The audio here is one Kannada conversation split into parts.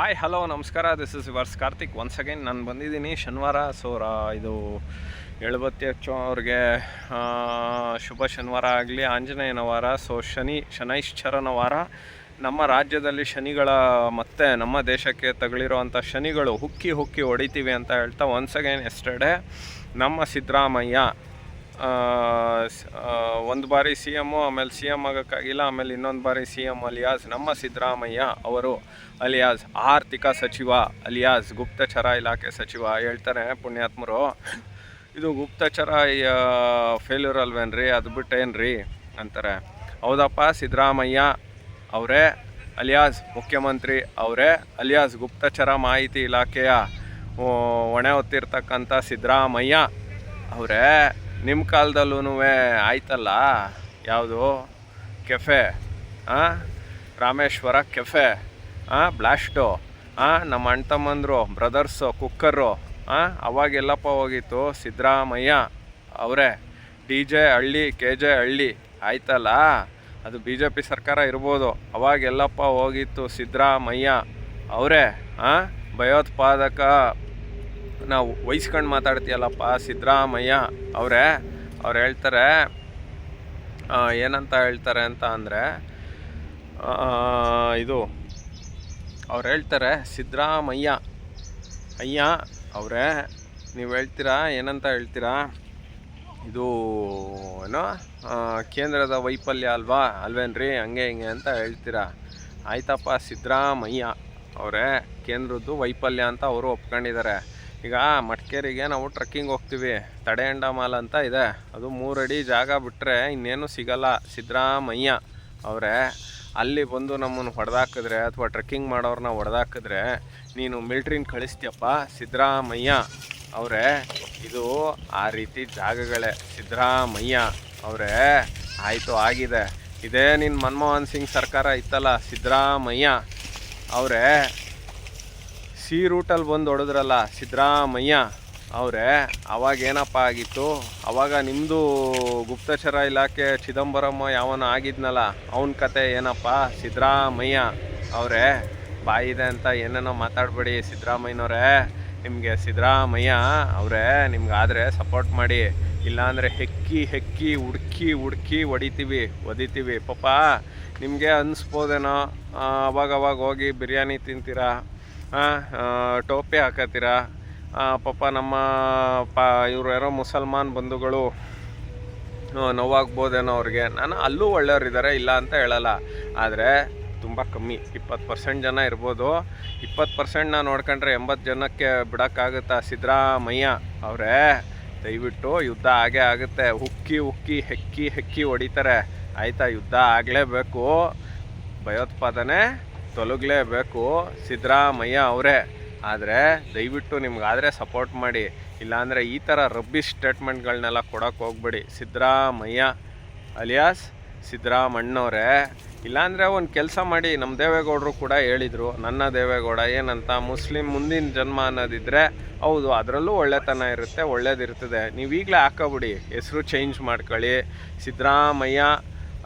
ಹಾಯ್ ಹಲೋ ನಮಸ್ಕಾರ. This is yours Karthik once again ನಾನು ಬಂದಿದ್ದೀನಿ ಶನಿವಾರ. ಸೊ ಇದು ಎಳುಬತ್ತಿ ಅಚ್ಚು ಅವ್ರಿಗೆ ಶುಭ ಶನಿವಾರ ಆಗಲಿ, ಆಂಜನೇಯನ ವಾರ. ಸೊ ಶನಿ, ಶನೈಶ್ಚರನ ವಾರ. ನಮ್ಮ ರಾಜ್ಯದಲ್ಲಿ ಶನಿಗಳ ಮತ್ತೆ ನಮ್ಮ ದೇಶಕ್ಕೆ ತಗುಲಿರುವಂಥ ಶನಿಗಳು ಹುಕ್ಕಿ ಹುಕ್ಕಿ ಹೊಡಿತೀವಿ ಅಂತ ಹೇಳ್ತಾ ಒನ್ಸ್ ಅಗೈನ್ ಎಸ್ಟರ್ಡೇ ನಮ್ಮ ಸಿದ್ದರಾಮಯ್ಯ ಒಂದು ಬಾರಿ ಸಿ ಎಮ್ಮು ಆಮೇಲೆ ಸಿ ಎಂ ಆಗೋಕ್ಕಾಗಿಲ್ಲ, ಆಮೇಲೆ ಇನ್ನೊಂದು ಬಾರಿ ಸಿ ಎಂ ಅಲಿಯಾಸ್, ನಮ್ಮ ಸಿದ್ದರಾಮಯ್ಯ ಅವರು ಅಲಿಯಾಸ್, ಆರ್ಥಿಕ ಸಚಿವ ಅಲಿಯಾಸ್, ಗುಪ್ತಚರ ಇಲಾಖೆ ಸಚಿವ ಹೇಳ್ತಾರೆ ಪುಣ್ಯಾತ್ಮರು. ಇದು ಗುಪ್ತಚರ ಫೇಲ್ಯೂರ್ ಅಲ್ವೇನ್ರಿ? ಅದು ಬಿಟ್ಟು ಏನ್ರಿ ಅಂತಾರೆ. ಹೌದಪ್ಪ, ಸಿದ್ದರಾಮಯ್ಯ ಅವರೇ, ಅಲಿಯಾಸ್ ಮುಖ್ಯಮಂತ್ರಿ ಅವರೇ, ಅಲಿಯಾಸ್ ಗುಪ್ತಚರ ಮಾಹಿತಿ ಇಲಾಖೆಯ ಹೊಣೆ ಹೊತ್ತಿರ್ತಕ್ಕಂಥ ಸಿದ್ದರಾಮಯ್ಯ ಅವರೇ ನಿಮ್ಮ ಕಾಲದಲ್ಲೂ ಆಯ್ತಲ್ಲ? ಯಾವುದು? ಕೆಫೆ. ಹಾಂ ರಾಮೇಶ್ವರ ಕೆಫೆ. ಹಾಂ ಬ್ಲಾಸ್ಟು. ಹಾಂ ನಮ್ಮ ಅಣ್ಣ ತಮ್ಮಂದರು ಬ್ರದರ್ಸು, ಕುಕ್ಕರು. ಹಾಂ ಅವಾಗೆಲ್ಲಪ್ಪ ಹೋಗಿತ್ತು? ಸಿದ್ದರಾಮಯ್ಯ ಅವರೇ. D J Halli K J Halli. ಆಯ್ತಲ್ಲ? ಅದು ಬಿ ಜೆ ಪಿ ಸರ್ಕಾರ ಇರ್ಬೋದು. ಅವಾಗೆಲ್ಲಪ್ಪ ಹೋಗಿತ್ತು ಸಿದ್ದರಾಮಯ್ಯ ಅವರೇ. ಹಾಂ ಭಯೋತ್ಪಾದಕ ನಾವು ವಹಿಸ್ಕೊಂಡು ಮಾತಾಡ್ತೀಯಲ್ಲಪ್ಪ ಸಿದ್ದರಾಮಯ್ಯ ಅವರೇ, ಅವ್ರು ಹೇಳ್ತಾರೆ ಏನಂತ ಹೇಳ್ತಾರೆ ಅಂತ ಅಂದರೆ ಇದು, ಅವ್ರು ಹೇಳ್ತಾರೆ, ಸಿದ್ದರಾಮಯ್ಯ, ಅಯ್ಯ ಅವರೇ, ನೀವು ಹೇಳ್ತೀರಾ, ಏನಂತ ಹೇಳ್ತೀರಾ? ಇದು ಏನೋ ಕೇಂದ್ರದ ವೈಫಲ್ಯ ಅಲ್ವಾ, ಅಲ್ವೇನ್ರಿ, ಹಂಗೆ ಹಿಂಗೆ ಅಂತ ಹೇಳ್ತೀರಾ? ಆಯ್ತಪ್ಪ ಸಿದ್ದರಾಮಯ್ಯ ಅವರೇ, ಕೇಂದ್ರದ್ದು ವೈಫಲ್ಯ ಅಂತ ಅವರು ಒಪ್ಕೊಂಡಿದ್ದಾರೆ ಈಗ ಮಡಿಕೇರಿಗೆ ನಾವು ಟ್ರಕ್ಕಿಂಗ್ ಹೋಗ್ತೀವಿ. ತಡೆಯಂಡಮಾಲ್ ಅಂತ ಇದೆ. ಅದು ಮೂರಡಿ ಜಾಗ ಬಿಟ್ಟರೆ ಇನ್ನೇನು ಸಿಗಲ್ಲ. ಸಿದ್ದರಾಮಯ್ಯ ಅವರೇ, ಅಲ್ಲಿ ಬಂದು ನಮ್ಮನ್ನು ಹೊಡೆದಾಕಿದ್ರೆ ಅಥವಾ ಟ್ರೆಕ್ಕಿಂಗ್ ಮಾಡೋರನ್ನ ಹೊಡೆದಾಕಿದ್ರೆ ನೀನು ಮಿಲ್ಟ್ರಿನ ಕಳಿಸ್ತೀಯಪ್ಪ. ಸಿದ್ದರಾಮಯ್ಯ ಅವರೇ, ಇದು ಆ ರೀತಿ ಜಾಗಗಳೇ. ಸಿದ್ದರಾಮಯ್ಯ ಅವರೇ, ಆಯಿತು, ಆಗಿದೆ. ಇದೇ ನಿನ್ನ ಮನಮೋಹನ್ ಸಿಂಗ್ ಸರ್ಕಾರ ಇತ್ತಲ್ಲ? ಸಿದ್ದರಾಮಯ್ಯ ಅವರೇ ಸಿ ರೂಟಲ್ಲಿ ಬಂದು ಹೊಡೆದ್ರಲ್ಲ ಸಿದ್ದರಾಮಯ್ಯ ಅವರೇ ಅವಾಗ ಏನಪ್ಪ ಆಗಿತ್ತು? ಅವಾಗ ನಿಮ್ಮದು ಗುಪ್ತಚರ ಇಲಾಖೆ ಚಿದಂಬರಮ್ಮ ಯಾವನ ಆಗಿದ್ನಲ್ಲ ಅವನ ಕತೆ ಏನಪ್ಪ? ಸಿದ್ದರಾಮಯ್ಯ ಅವರೇ ಬಾಯಿದೆ ಅಂತ ಏನೇನೋ ಮಾತಾಡಬೇಡಿ ಸಿದ್ದರಾಮಯ್ಯನವರೇ. ನಿಮಗೆ ಸಿದ್ದರಾಮಯ್ಯ ಅವರೇ ನಿಮ್ಗಾದರೆ ಸಪೋರ್ಟ್ ಮಾಡಿ. ಇಲ್ಲಾಂದರೆ ಹೆಕ್ಕಿ ಹೆಕ್ಕಿ ಹುಡ್ಕಿ ಹುಡ್ಕಿ ಹೊಡಿತೀವಿ ಒದಿತೀವಿ. ಪಾಪ ನಿಮಗೆ ಅನಿಸ್ಬೋದೇನೋ? ಆ, ಅವಾಗ ಅವಾಗ ಹೋಗಿ ಬಿರಿಯಾನಿ ತಿಂತೀರಾ? ಟೋಪಿ ಹಾಕತ್ತೀರಾ? ಪಾಪ ನಮ್ಮ ಪಾ, ಇವರು ಯಾರೋ ಮುಸಲ್ಮಾನ್ ಬಂಧುಗಳು ನೋವಾಗ್ಬೋದೇನೋ ಅವ್ರಿಗೆ. ನಾನು ಅಲ್ಲೂ ಒಳ್ಳೆಯವ್ರಿದ್ದಾರೆ, ಇಲ್ಲ ಅಂತ ಹೇಳಲ್ಲ. ಆದರೆ ತುಂಬ ಕಮ್ಮಿ, ಇಪ್ಪತ್ತು ಪರ್ಸೆಂಟ್ ಜನ ಇರ್ಬೋದು. ಇಪ್ಪತ್ತು ಪರ್ಸೆಂಟ್ನ ನೋಡ್ಕೊಂಡ್ರೆ ಎಂಬತ್ತು ಜನಕ್ಕೆ ಬಿಡೋಕ್ಕಾಗುತ್ತಾ? ಸಿದ್ದರಾಮಯ್ಯ ಅವರೇ, ದಯವಿಟ್ಟು ಯುದ್ಧ ಆಗೇ ಆಗುತ್ತೆ. ಉಕ್ಕಿ ಉಕ್ಕಿ, ಹೆಕ್ಕಿ ಹೆಕ್ಕಿ ಹೊಡಿತಾರೆ. ಆಯಿತಾ, ಯುದ್ಧ ಆಗಲೇಬೇಕು. ಭಯೋತ್ಪಾದನೆ. ತೊಲಗಲೇಬೇಕು ಸಿದ್ದರಾಮಯ್ಯ ಅವರೇ. ಆದರೆ ದಯವಿಟ್ಟು ನಿಮ್ಗಾದರೆ ಸಪೋರ್ಟ್ ಮಾಡಿ. ಇಲ್ಲಾಂದರೆ ಈ ಥರ ರಬ್ಬಿ ಸ್ಟೇಟ್ಮೆಂಟ್ಗಳನ್ನೆಲ್ಲ ಕೊಡೋಕೆ ಹೋಗ್ಬೇಡಿ. ಸಿದ್ದರಾಮಯ್ಯ ಅಲಿಯಾಸ್, ಸಿದ್ದರಾಮಣ್ಣವರೇ. ಇಲ್ಲಾಂದರೆ ಒಂದು ಕೆಲಸ ಮಾಡಿ ನಮ್ಮ ದೇವೇಗೌಡರು ಕೂಡ ಹೇಳಿದರು, ನನ್ನ ದೇವೇಗೌಡ ಏನಂತ ಮುಸ್ಲಿಂ ಮುಂದಿನ ಜನ್ಮ ಅನ್ನೋದಿದ್ರೆ ಹೌದು, ಅದರಲ್ಲೂ ಒಳ್ಳೆತನ ಇರುತ್ತೆ, ಒಳ್ಳೇದಿರ್ತದೆ. ನೀವು ಈಗಲೇ ಹಾಕೋಬಿಡಿ, ಹೆಸರು ಚೇಂಜ್ ಮಾಡ್ಕೊಳ್ಳಿ. ಸಿದ್ದರಾಮಯ್ಯ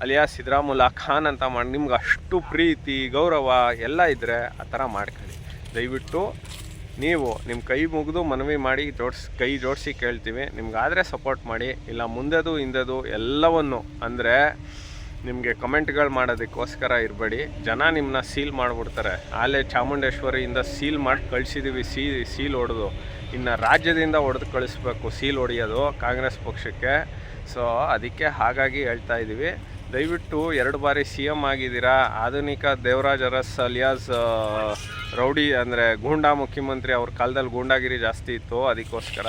ಅಲಿಯಾ ಸಿದ್ದರಾಮುಲ್ಲಾ ಖಾನ್ ಅಂತ ಮಾಡಿ, ನಿಮ್ಗೆ ಅಷ್ಟು ಪ್ರೀತಿ, ಗೌರವ ಎಲ್ಲ ಇದ್ದರೆ ಆ ಥರ ಮಾಡ್ಕೊಳ್ಳಿ. ದಯವಿಟ್ಟು ನೀವು ನಿಮ್ಮ ಕೈ ಮುಗಿದು ಮನವಿ ಮಾಡಿ ಜೋಡಿಸಿ, ಕೈ ಜೋಡಿಸಿ ಕೇಳ್ತೀವಿ. ನಿಮ್ಗಾದರೆ ಸಪೋರ್ಟ್ ಮಾಡಿ. ಇಲ್ಲ ಮುಂದೆದು, ಹಿಂದೆದು ಎಲ್ಲವನ್ನು ಅಂದರೆ ನಿಮಗೆ ಕಮೆಂಟ್ಗಳು ಮಾಡೋದಕ್ಕೋಸ್ಕರ ಇರಬೇಡಿ. ಜನ ನಿಮ್ಮನ್ನ ಸೀಲ್ ಮಾಡಿಬಿಡ್ತಾರೆ. ಅಲ್ಲೇ ಚಾಮುಂಡೇಶ್ವರಿಯಿಂದ ಸೀಲ್ ಮಾಡಿ ಕಳಿಸಿದ್ದೀವಿ ಸೀ ಸೀಲ್ ಹೊಡೆದು. ಇನ್ನು ರಾಜ್ಯದಿಂದ ಹೊಡೆದು ಕಳಿಸ್ಬೇಕು ಸೀಲ್ ಹೊಡೆಯೋದು ಕಾಂಗ್ರೆಸ್ ಪಕ್ಷಕ್ಕೆ. ಸೊ ಅದಕ್ಕೆ ಹಾಗಾಗಿ ಹೇಳ್ತಾ ಇದ್ದೀವಿ ದಯವಿಟ್ಟು ಎರಡು ಬಾರಿ ಸಿ ಎಂ ಆಗಿದ್ದೀರಾ? ಆಧುನಿಕ ದೇವರಾಜ್ ಅರಸ್ ಅಲಿಯಾಸ್ ರೌಡಿ ಅಂದರೆ ಗೂಂಡಾ ಮುಖ್ಯಮಂತ್ರಿ ಅವ್ರ ಕಾಲದಲ್ಲಿ ಗೂಂಡಾಗಿರಿ ಜಾಸ್ತಿ ಇತ್ತು ಅದಕ್ಕೋಸ್ಕರ.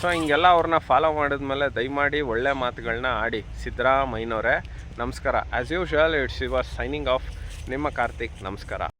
ಸೊ ಹಿಂಗೆಲ್ಲ ಅವ್ರನ್ನ ಫಾಲೋ ಮಾಡಿದ್ಮೇಲೆ ದಯಮಾಡಿ ಒಳ್ಳೆ ಮಾತುಗಳನ್ನ ಆಡಿ. ಸಿದ್ದರಾಮಯ್ಯನವರೇ, ನಮಸ್ಕಾರ. As usual it's your signing off ನಿಮ್ಮ ಕಾರ್ತಿಕ್, ನಮಸ್ಕಾರ.